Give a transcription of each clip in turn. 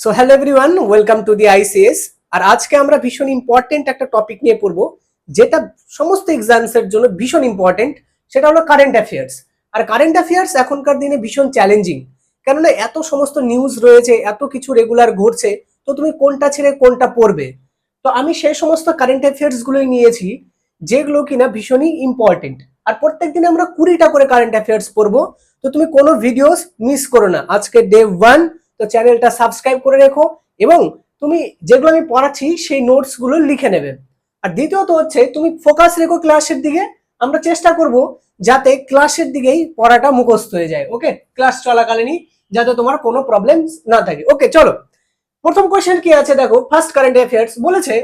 So hello everyone welcome to the ICS আর আজকে আমরা ভীষণ ইম্পর্টেন্ট একটা টপিক নিয়ে পড়ব, যেটা সমস্ত এক্সামস এর জন্য ভীষণ ইম্পর্টেন্ট সেটা হলো কারেন্ট অ্যাফেয়ার্স আর কারেন্ট অ্যাফেয়ার্স এখনকার দিনে ভীষণ চ্যালেঞ্জিং কেননা এত সমস্ত নিউজ রয়েছে, এত কিছু রেগুলার ঘটছে, তো তুমি কোনটা ছেড়ে কোনটা পড়বে? তো আমি সেই সমস্ত কারেন্ট অ্যাফেয়ার্স গুলোই নিয়েছি, যেগুলো কিনা ভীষণই ইম্পর্টেন্ট আর প্রত্যেকদিন আমরা কুড়িটা করে কারেন্ট অ্যাফেয়ার্স পড়ব, তো তুমি কোনো ভিডিওস মিস করো না। আজকে ডে ওয়ান তো চ্যানেলটা সাবস্ক্রাইব করে রেখো এবং তুমি যেগুলো আমি পড়াচ্ছি সেই নোটসগুলো লিখে নেবে। আর দ্বিতীয়ত হচ্ছে তুমি ফোকাস রেখো ক্লাসের দিকে, আমরা চেষ্টা করব যাতে ক্লাসের দিকেই পড়াটা মুখস্থ হয়ে যায় ওকে ক্লাস চলাকালীনই যাতে তোমার কোনো প্রবলেম না থাকে। ওকে চলো। প্রথম কোয়েশ্চেন কি আছে দেখো ফার্স্ট কারেন্ট অ্যাফেয়ার্স বলেছে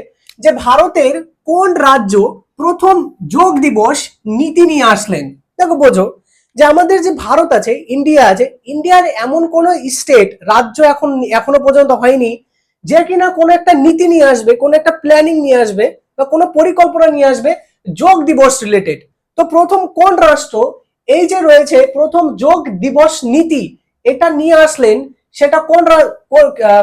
যে ভারতের কোন রাজ্য প্রথম যোগ দিবস নীতি নিয়ে আসলেন। দেখো বোঝো যে আমাদের যে ভারত আছে, ইন্ডিয়া আছে, ইন্ডিয়ার এমন কোন স্টেট রাজ্য এখন, এখনও পর্যন্ত হয়নি যে কিনা কোনো একটা নীতি নিয়ে আসবে, কোনো একটা প্ল্যানিং নিয়ে আসবে বা কোনো পরিকল্পনা নিয়ে আসবে যোগ দিবস রিলেটেড তো প্রথম কোন রাষ্ট্র? এই যে রয়েছে প্রথম যোগ দিবস নীতি, এটা নিয়ে আসলেন, সেটা কোন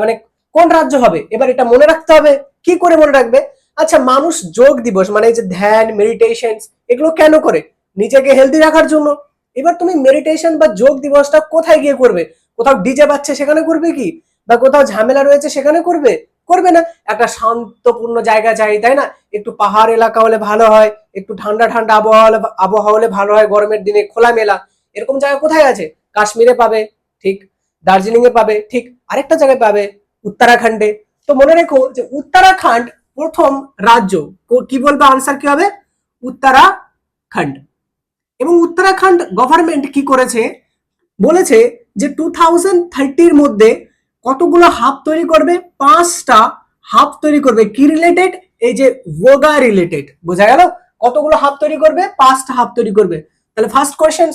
মানে কোন রাজ্য হবে? এবার এটা মনে রাখতে হবে, কি করে মনে রাখবে? আচ্ছা মানুষ যোগ দিবস মানে এই যে ধ্যান মেডিটেশন এগুলো কেন করে? নিজেকে হেলদি রাখার জন্য। এবার তুমি মেডিটেশন বা যোগ দিবসটা কোথায় গিয়ে করবে? কোথাও ডিজে বাজছে সেখানে করবে কি? বা কোথাও ঝামেলা রয়েছে সেখানে করবে? করবে না। একটা শান্তপূর্ণ জায়গা চাই, তাই না? একটু পাহাড় এলাকা হলে ভালো হয়, একটু ঠান্ডা ঠান্ডা আবহাওয়া হলে আবহাওয়া হলে ভালো হয়, গরমের দিনে খোলা মেলা এরকম জায়গা কোথায় আছে? কাশ্মীরে পাবে, ঠিক। দার্জিলিং এ পাবে, ঠিক। আরেকটা জায়গায় পাবে, উত্তরাখণ্ডে। তো মনে রেখো যে উত্তরাখণ্ড প্রথম রাজ্য। কি বলবে? আনসার কি হবে? উত্তরাখণ্ড। এবং উত্তরাখণ্ড গভর্নমেন্ট কি করেছে? বলেছে যে টু থাউজেন্ড থার্টির মধ্যে কতগুলো হাব তৈরি করবে? পাঁচটা হাব তৈরি করবে। কি রিলেটেড এই যে যোগা রিলেটেড বোঝা গেল? কতগুলো হাব তৈরি করবে? পাঁচটা হাব তৈরি করবে। তাহলে ফার্স্ট কোয়েশ্চেন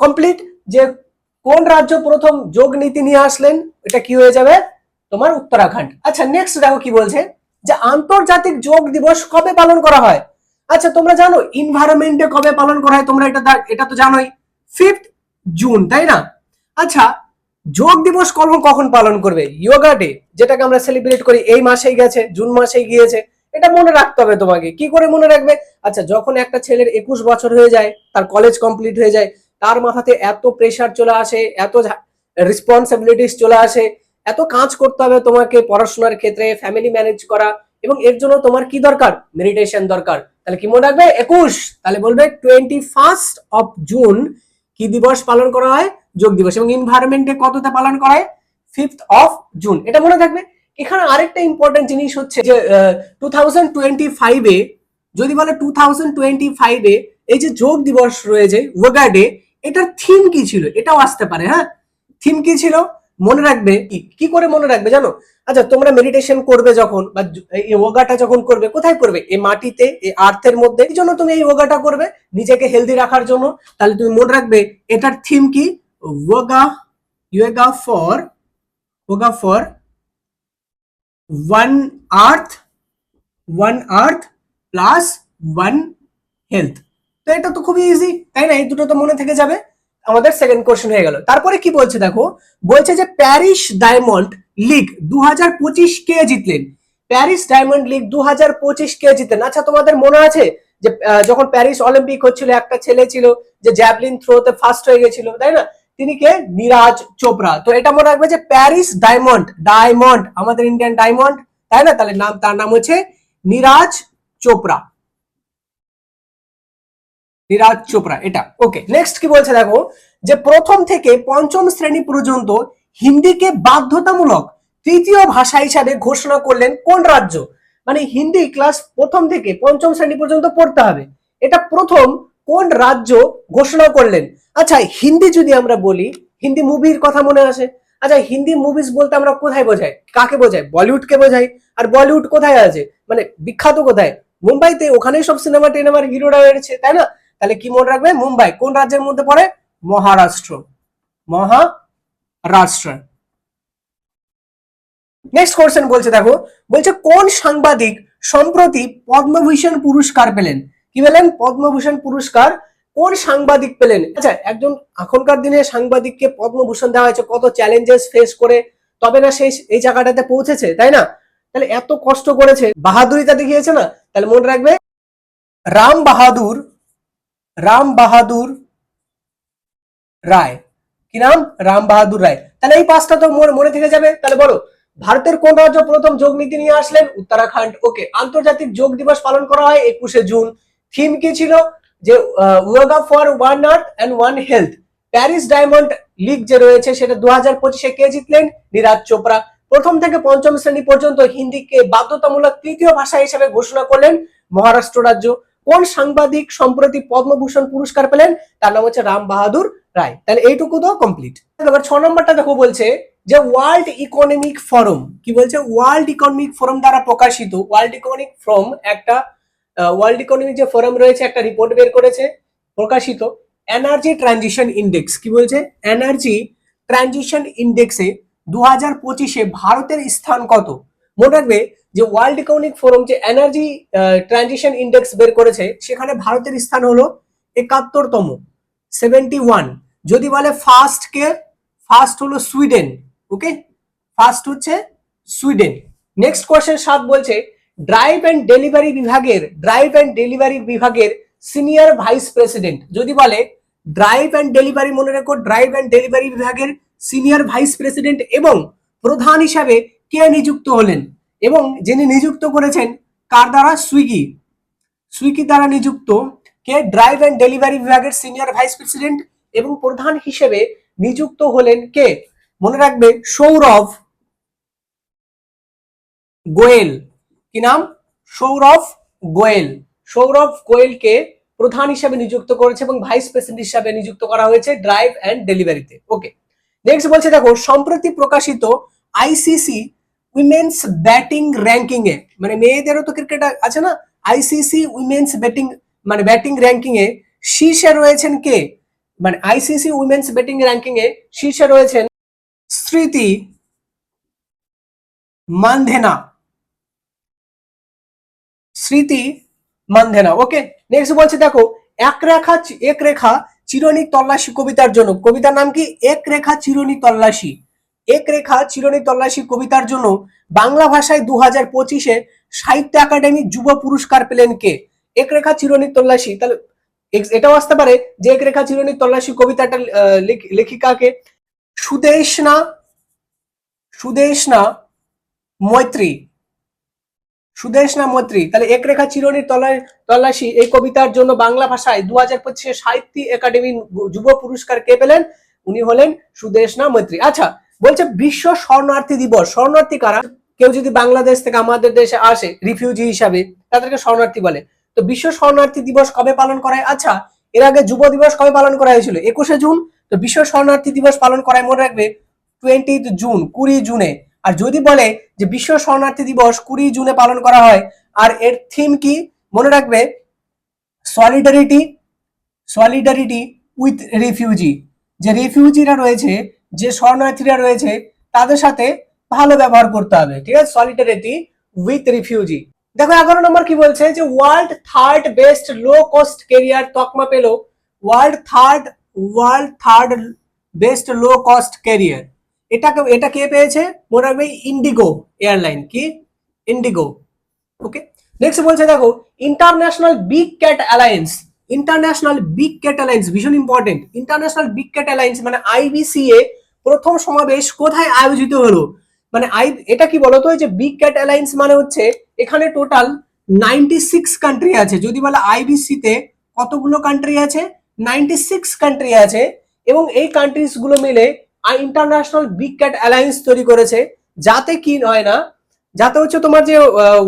কমপ্লিট যে কোন রাজ্য প্রথম যোগ নীতি নিয়ে আসলেন? এটা কি হয়ে যাবে? তোমার উত্তরাখণ্ড। আচ্ছা নেক্সট দেখো কি বলছে, যে আন্তর্জাতিক যোগ দিবস কবে পালন করা হয়? আচ্ছা তোমরা জানো ইনভায়রনমেন্টে কবে পালন করা হয়? তোমরা এটা এটা তো জানোই। ফিফথ জুন তাই না? আচ্ছা যোগ দিবস কখন কখন পালন করবে? ইয়োগা ডে যেটাকে আমরা সেলিব্রেট করি, এই মাসেই গেছে, জুন মাসেই গিয়েছে। এটা মনে রাখতে হবে তোমাকে। কি করে মনে রাখবে? আচ্ছা যখন একটা ছেলের একুশ বছর হয়ে যায়, তার কলেজ কমপ্লিট হয়ে যায়, তার মাথাতে এত প্রেশার চলে আসে, এত রেসপন্সিবিলিটিস চলে আসে, এত কাজ করতে হবে তোমাকে পড়াশোনার ক্ষেত্রে ফ্যামিলি ম্যানেজ করা, এবং এর জন্য তোমার কি দরকার? মেডিটেশন দরকার। তাহলে কি মনে রাখবে? একুশ। তাহলে বলবে টোয়েন্টি ফার্স্ট অফ জুন কি দিবস পালন করা হয়? যোগ দিবস। এবং ইনভায়রনমেন্টে কততে পালন করা হয়? ফিফথ অফ জুন এটা মনে থাকবে? এখানে আরেকটা ইম্পর্টেন্ট জিনিস হচ্ছে যে টু থাউজেন্ড টোয়েন্টি ফাইভে যদি বলে টু থাউজেন্ড টোয়েন্টি ফাইভে এই যে যোগ দিবস রয়েছে ওগা ডে এটার থিম কি ছিল? এটাও আসতে পারে হ্যাঁ? থিম কি ছিল? মনে রাখবে? কি করে মনে রাখবে জানো? আচ্ছা তোমরা মেডিটেশন করবে যখন, বা এই যোগাটা যখন করবে, কোথায় করবে? এই মাটিতে, এই আর্থের মধ্যে? এই জন্য তুমি এই যোগাটা করবে, নিজেকে হেলদি রাখার জন্য। তাহলে তুমি মনে রাখবে, এটার থিম কি? Yoga yoga for yoga for one earth one earth plus one health তো এটা তো খুবই ইজি তাই না? এই দুটো তো মনে থেকে যাবে। আমাদের সেকেন্ড কোশ্চেন হয়ে গেল। তারপরে কি বলছে দেখো? বলছে যে প্যারিস ডায়মন্ড লিগ দু পঁচিশ কে জিতলেন? প্যারিস ডায়মন্ড লিগ দু হাজার পঁচিশ কে জিতলেন আচ্ছা তোমাদের মনে আছে যে যখন প্যারিস অলিম্পিক হচ্ছিল, একটা ছেলে ছিল যে জ্যাভলিন থ্রোতে ফার্স্ট হয়ে গেছিল, তাই না? তিনি কে? নিরাজ চোপড়া তো এটা মনে রাখবে যে প্যারিস ডায়মন্ড ডায়মন্ড আমাদের ইন্ডিয়ান ডায়মন্ড তাই না? তাহলে নাম, তার নাম হচ্ছে নিরাজ চোপড়া নীরাজ চোপড়া এটা। ওকে নেক্সট কি বলছে দেখো, যে প্রথম থেকে পঞ্চম শ্রেণি পর্যন্ত হিন্দিকে বাধ্যতামূলক তৃতীয় ভাষা হিসাবে ঘোষণা করলেন কোন রাজ্য? মানে হিন্দি ক্লাস প্রথম থেকে পঞ্চম শ্রেণি পর্যন্ত পড়তে হবে। এটা প্রথম কোন রাজ্য ঘোষণা করলেন? আচ্ছা হিন্দি যদি আমরা বলি, হিন্দি মুভির কথা মনে আসে। আচ্ছা হিন্দি মুভিজ বলতে আমরা কোথায় বোঝাই? কাকে বোঝাই? বলিউডকে বোঝাই। আর বলিউড কোথায় আছে? মানে বিখ্যাত কোথায়? মুম্বাইতে ওখানেই সব সিনেমা টিনেমার হিরোরা রয়েছে, তাই না? তাহলে কি মনে রাখবে? মুম্বাই। কোন রাজ্যের মধ্যে পড়ে? মহারাষ্ট্র। মহারাষ্ট্র। নেক্সট কোশ্চেন বলছে, দেখো, বলছে, কোন সাংবাদিক সম্প্রতি পদ্মভূষণ পুরস্কার পেলেন? কি পেলেন? পদ্মভূষণ পুরস্কার কোন সাংবাদিক পেলেন? আচ্ছা একজন এখনকার দিনে সাংবাদিককে পদ্মভূষণ দেওয়া হয়েছে, কত চ্যালেঞ্জেস ফেস করে, তবে না সেই এই জায়গাটাতে পৌঁছেছে, তাই না? তাহলে এত কষ্ট করেছে বাহাদুরিটা দেখিয়েছে না? তাহলে মনে রাখবে, রাম বাহাদুর রাম বাহাদুর রায় কি নাম রাম বাহাদুর রায় তাহলে এই পাঁচটা তো মনে থেকে যাবে। তাহলে বলো, ভারতের কোন রাজ্য প্রথম যোগ নীতি নিয়ে আসলেন? উত্তরাখণ্ড। ওকে, আন্তর্জাতিক যোগ দিবস পালন করা হয় একুশে জুন। থিম কি ছিল? যে yoga for one earth and one health. Paris diamond league যে রয়েছে, সেটা দু হাজার পঁচিশে কে জিতলেন? নীরাজ চোপড়া। প্রথম থেকে পঞ্চম শ্রেণি পর্যন্ত হিন্দিকে বাধ্যতামূলক তৃতীয় ভাষা হিসেবে ঘোষণা করলেন মহারাষ্ট্র রাজ্য। কোন সাংবাদিক সম্প্রতি পদ্মভূষণ পুরস্কার পেলেন? তার নাম হচ্ছে রাম বাহাদুর রায়। তাহলে এইটুকু তো কমপ্লিট এবার ছ নম্বরটা দেখো বলছে যে ওয়ার্ল্ড ইকোনমিক ফোরাম কি বলছে? ওয়ার্ল্ড ইকোনমিক ফোরাম দ্বারা প্রকাশিত ওয়ার্ল্ড ইকোনমিক ফোরাম একটা ওয়ার্ল্ড ইকোনমিক যে ফোরাম রয়েছে, একটা রিপোর্ট বের করেছে, প্রকাশিত এনার্জি ট্রানজিশন ইন্ডেক্স কি বলছে? এনার্জি ট্রানজিশন ইন্ডেক্সে দু হাজার পঁচিশে ভারতের স্থান কত? মনে রাখবে যে ওয়ার্ল্ড ইকোনমিক ফোরাম যে এনার্জি ট্রানজিশন ইন্ডেক্স বের করেছে, সেখানে ভারতের স্থান হলো একাত্তরতম সেভেন্টি ওয়ান যদি বলে ফার্স্ট কে ফার্স্ট হলো সুইডেন ওকে ফার্স্ট হচ্ছে সুইডেন। নেক্সট কোয়েশ্চেন সাত বলছে ড্রাইভ অ্যান্ড ডেলিভারি বিভাগের ড্রাইভ অ্যান্ড ডেলিভারি বিভাগের সিনিয়র ভাইস প্রেসিডেন্ট যদি বলে ড্রাইভ অ্যান্ড ডেলিভারি মনে রেখো ড্রাইভ অ্যান্ড ডেলিভারি বিভাগের সিনিয়র ভাইস প্রেসিডেন্ট এবং প্রধান হিসাবে কে নিযুক্ত হলেন? এবং যিনি নিযুক্ত করেছেন, কার দ্বারা? সুইগি। সুইগি দ্বারা নিযুক্ত কে? ড্রাইভ অ্যান্ড ডেলিভারি বিভাগের সিনিয়র ভাইস প্রেসিডেন্ট এবং প্রধান হিসেবে নিযুক্ত হলেন কে? মনে রাখবে, সৌরভ গোয়েল। কি নাম? সৌরভ গোয়েল। সৌরভ গোয়েলকে প্রধান হিসাবে নিযুক্ত করেছে এবং ভাইস প্রেসিডেন্ট হিসাবে নিযুক্ত করা হয়েছে ড্রাইভ অ্যান্ড ডেলিভারিতে। ওকে। নেক্সট বলছে দেখো, সম্প্রতি প্রকাশিত আইসিসি উইমেন্স ব্যাটিং র্যাঙ্কিং এ মানে মেয়েদেরও তো ক্রিকেট আছে না? আইসিসি উইমেন্স ব্যাটিং মানে ব্যাটিং র্যাঙ্কিং এ শীর্ষে রয়েছেন কে? মানে আইসিসি উইমেন্স ব্যাটিং র্যাঙ্কিং এ শীর্ষে রয়েছেন স্মৃতি মানধেনা। স্মৃতি মানধেনা ওকে নেক্সট বলছে দেখো, এক রেখা এক রেখা চিরনি তল্লাশি কবিতার জন্য। কবিতার নাম কি? এক রেখা চিরনি তল্লাশি। এক রেখা চিরনি তল্লাশি কবিতার জন্য বাংলা ভাষায় দু হাজার পঁচিশে সাহিত্য একাডেমি যুব পুরস্কার পেলেন কে? এক রেখা চিরনি তল্লাশি, তাহলে এটাও আসতে পারে যে এক রেখা চিরনি তল্লাশি কবিতাটা লেখিকাকে সুদেশনা সুদেশনা মৈত্রী সুদেশনা মৈত্রী, তাহলে এক রেখা চিরনির তলা- তল্লাশি এই কবিতার জন্য বাংলা ভাষায় দু হাজার পঁচিশে সাহিত্য একাডেমি যুব পুরস্কার কে পেলেন? উনি হলেন সুদেশনা মৈত্রী। আচ্ছা বলছে বিশ্ব শরণার্থী দিবস। শরণার্থী কারা? কেউ যদি বাংলাদেশ থেকে আমাদের দেশে আসে রিফিউজি হিসাবে, তাদেরকে শরণার্থী বলে। তো বিশ্ব শরণার্থী দিবস কবে পালন করা হয় আচ্ছা এর আগে যুব দিবস কবে পালন করা হয়েছিল? একুশে জুন? তো বিশ্ব শরণার্থী দিবস পালন করায় মনে রাখবে টোয়েন্টি জুন, কুড়ি জুনে। আর যদি বলে যে বিশ্ব শরণার্থী দিবস কুড়ি জুনে পালন করা হয়, আর এর থিম কি? মনে রাখবে সলিডারিটি সলিডারিটি উইথ রিফিউজি যে রিফিউজিরা রয়েছে যে শরণার্থীরা রয়েছে, তাদের সাথে ভালো ব্যবহার করতে হবে, ঠিক আছে? সলিডারিটি উইথ রিফিউজি দেখো, এগারো নম্বর কি বলছে? যে world third best low cost carrier তকমা পেল। World third world third best low cost carrier এটাকে, এটা কে পেয়েছে? মনে রাখবে ইন্ডিগো এয়ারলাইন কি? ইন্ডিগো ওকে নেক্সট বলছে, দেখো international big cat alliance international big cat alliance ভীষণ important international big cat alliance মানে আইবিসিএ প্রথম সমাবেশ কোথায় আয়োজিত হলো? মানে আই এটা কি বলতো যে বিগ ক্যাট অ্যালায়েন্স মানে হচ্ছে এখানে টোটাল নাইনটি সিক্স কান্ট্রি আছে। যদি বলে আইবিসি তে কতগুলো কান্ট্রি আছে? নাইনটি সিক্স কান্ট্রি আছে এবং এই কান্ট্রিজগুলো মিলে ইন্টারন্যাশনাল বিগ ক্যাট অ্যালায়েন্স তৈরি করেছে। যাতে কি হয় না, যাতে হচ্ছে তোমার যে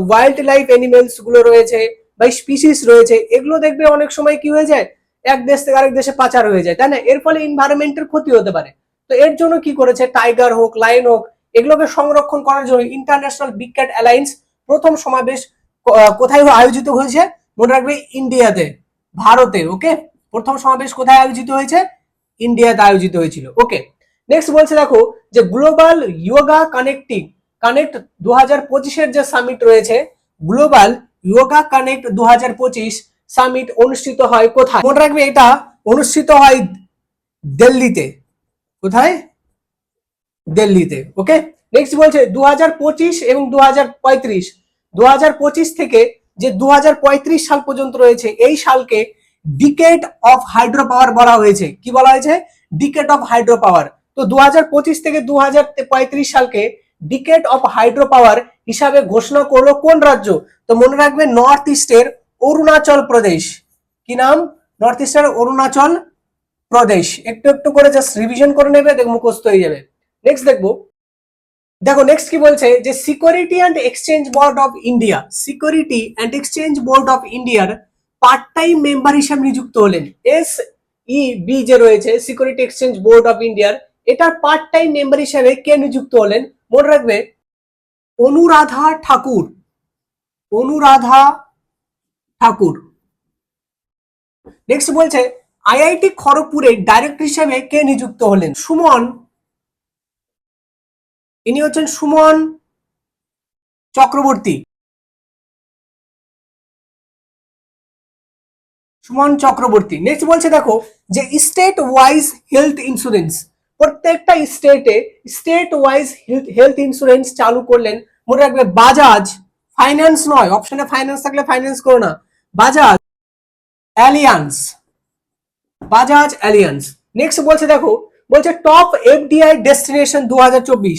ওয়াইল্ড লাইফ অ্যানিমেলসগুলো রয়েছে বা স্পিসিস রয়েছে, এগুলো দেখবে অনেক সময় কি হয়ে যায়? এক দেশ থেকে আরেক দেশে পাচার হয়ে যায়, তাই না? এর ফলে এনভায়রনমেন্টের ক্ষতি হতে পারে। তো এর জন্য কি করেছে? টাইগার হোক লায়ন হোক, এগুলোকে সংরক্ষণ করার জন্য ইন্টারন্যাশনাল বিগ ক্যাট অ্যালায়েন্স প্রথম সমাবেশ কোথায় আয়োজিত হয়েছে? মনে রাখবে ইন্ডিয়াতে ভারতে ওকে প্রথম সমাবেশ কোথায় আয়োজিত হয়েছে? ইন্ডিয়াতে আয়োজিত হয়েছিল ওকে নেক্সট বলছে দেখো যে গ্লোবাল ইয়োগা কানেক্টিং কানেক্ট দু হাজার পঁচিশের যে সামিট রয়েছে গ্লোবাল ইয়োগা কানেক্ট দু হাজার পঁচিশ সামিট অনুষ্ঠিত হয় কোথায়? মনে রাখবে এটা অনুষ্ঠিত হয় দিল্লিতে। কোথায়? দিল্লিতে ওকে নেক্সট বলছে দু হাজার পঁচিশ এবং দু দু থেকে যে দু হাজার পঁয়ত্রিশ সাল পর্যন্ত রয়েছে, এই সালকে ডিকেট অফ হাইড্রো পাওয়ার বলা হয়েছে। কি বলা হয়েছে? ডিকেট অফ হাইড্রো পাওয়ার তো দু হাজার পঁচিশ থেকে দু হাজার পঁয়ত্রিশ সালকে ডিকেট অফ হাইড্রো পাওয়ার হিসাবে ঘোষণা করল কোন রাজ্য? তো মনে রাখবে নর্থ ইস্টের অরুণাচল প্রদেশ। কি নাম? নর্থ ইস্টের অরুণাচল প্রদেশ। একটু একটু করে জাস্ট রিভিশন করে নেবে দেখ মুখস্থ হয়ে যাবে। নেক্সট দেখব। দেখো নেক্সট কি বলছে? যে security and exchange board of India security and exchange board of ইন্ডিয়ার পার্ট টাইম মেম্বার হিসেবে নিযুক্ত হলেন। এস ই বি যে রয়েছে সিকিউরিটি এক্সচেঞ্জ বোর্ড অফ ইন্ডিয়ার এটার পার্ট টাইম মেম্বার হিসেবে কে নিযুক্ত হলেন? মনে রাখবে, অনুরাধা ঠাকুর। অনুরাধা ঠাকুর। নেক্সট বলছে আইআইটি খড়গপুরের ডাইরেক্টর হিসেবে কে নিযুক্ত হলেন? সুমন। ইনি হচ্ছেন সুমন চক্রবর্তী। সুমন চক্রবর্তী। নেক্সট বলছে দেখো যে স্টেট ওয়াইজ হেলথ ইন্স্যুরেন্স প্রত্যেকটা স্টেটে স্টেট ওয়াইজ হেলথ ইন্স্যুরেন্স চালু করলেন। মনে রাখবে বাজাজ। ফাইন্যান্স নয় অপশনে ফাইন্যান্স থাকলে ফাইন্যান্স করো না। Bajaj Allianz Bajaj Allianz next বলছে দেখো, বলছে টপ এফডিআই ডেস্টিনেশন দুহাজার চব্বিশ।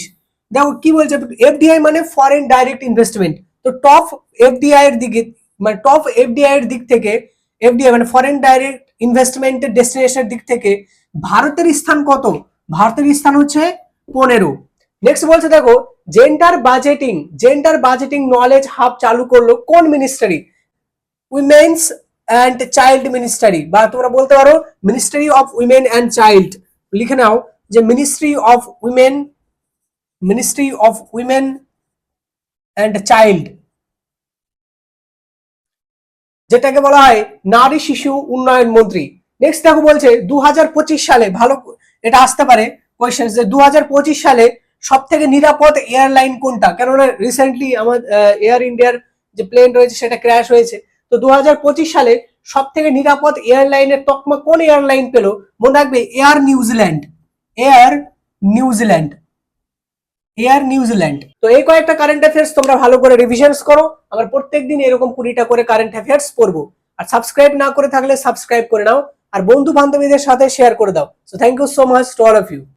দেখো কি বলছে এফডিআই মানে ফরেন ডাইরেক্ট ইনভেস্টমেন্ট তো টপ এফডিআই এর দিকে মানে টপ এফডিআই এর দিক থেকে এফডিআই মানে ফরেন ডাইরেক্ট ইনভেস্টমেন্টের ডেস্টিনেশনের দিক থেকে, ভারতের স্থান কত? ভারতের স্থান হচ্ছে পনেরো। নেক্সট বলছে দেখো gender budgeting gender budgeting knowledge hub চালু করল কোন ministry women's and child ministry বা তোমরা বলতে পারো ministry of women and child লিখে নাও যে ministry of women ministry of women and child যেটাকে বলা হয় নারী শিশু উন্নয়ন মন্ত্রী। নেক্সট দেখো বলছে দু হাজার পঁচিশ সালে ভালো এটা আসতে পারে। কোয়েশ্চেন যে দু হাজার পঁচিশ সালে সব থেকে নিরাপদ এয়ারলাইন কোনটা? কেননা রিসেন্টলি আমার এয়ার ইন্ডিয়ার যে প্লেন রয়েছে সেটা ক্র্যাশ হয়েছে। তো দু হাজার পঁচিশ সালে সব থেকে নিরাপদ এয়ারলাইনের তকমা কোন এয়ারলাইন পেল? মনে রাখবে air New Zealand. Air New Zealand. Air New Zealand. তো এই কয়েকটা কারেন্ট অ্যাফেয়ার্স তোমরা ভালো করে রিভিশনস করো। আমার প্রত্যেক দিন এরকম কুড়িটা করে কারেন্ট অ্যাফেয়ার্স পড়ব। আর সাবস্ক্রাইব না করে থাকলে সাবস্ক্রাইব করে নাও। আর বন্ধু বান্ধবীদের সাথে শেয়ার করে দাও। So thank you so much to all of you